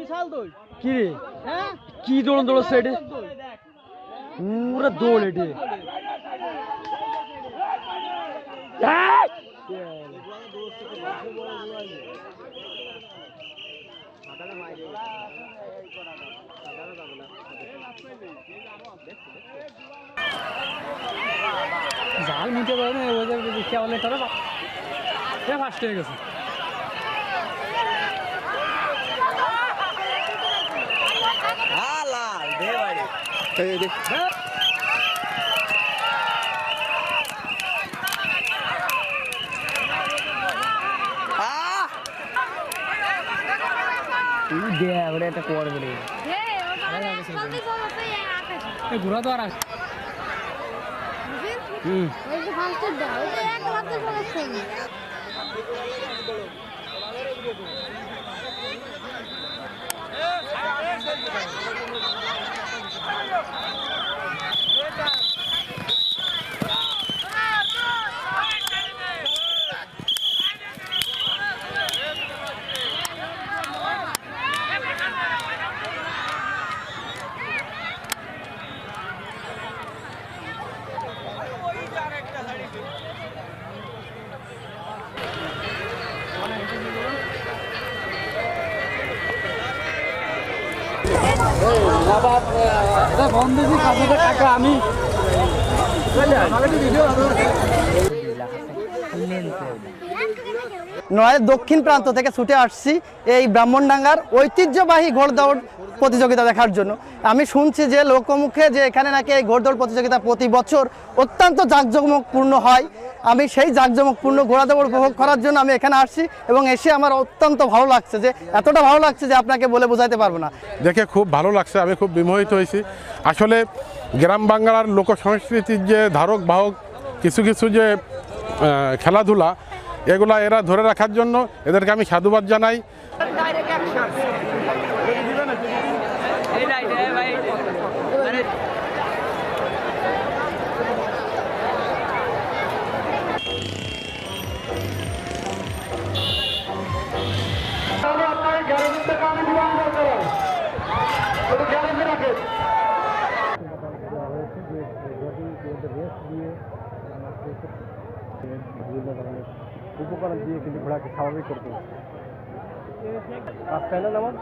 কি দোল রে কি দৌড়ন দৌড় সেটে পুরো দৌড় এটে। জাল নিতে পারবে ওদের খেয়ালে তারা ফার্স্ট হয়ে গেছে। দেখ ওটা একটা করবে রে ঘোরা নয়, দক্ষিণ প্রান্ত থেকে ছুটে আসছি এই ব্রাহ্মণডাঙ্গার ঐতিহ্যবাহী ঘোড়দৌড় প্রতিযোগিতা দেখার জন্য। আমি শুনছি যে লোকমুখে যে এখানে নাকি এই ঘোড়দৌড় প্রতিযোগিতা প্রতি বছর অত্যন্ত জাঁকজমকপূর্ণ হয়। আমি সেই জাঁকজমকপূর্ণ ঘোড়াদৌড় উপভোগ করার জন্য আমি এখানে আসছি এবং এসে আমার অত্যন্ত ভালো লাগছে যে এতটা ভালো লাগছে যে আপনাকে বলে বোঝাতে পারব না। দেখে খুব ভালো লাগছে আমি খুব বিমোহিত হয়েছি। আসলে গ্রাম বাংলার লোক সংস্কৃতির যে ধারক বাহক কিছু কিছু যে খেলাধুলা এগুলা এরা ধরে রাখার জন্য এদেরকে আমি সাধুবাদ জানাই। উপকরণ দিয়ে কিন্তু ঘোড়াকে স্বাভাবিক করতে রাস্তায় না আমার?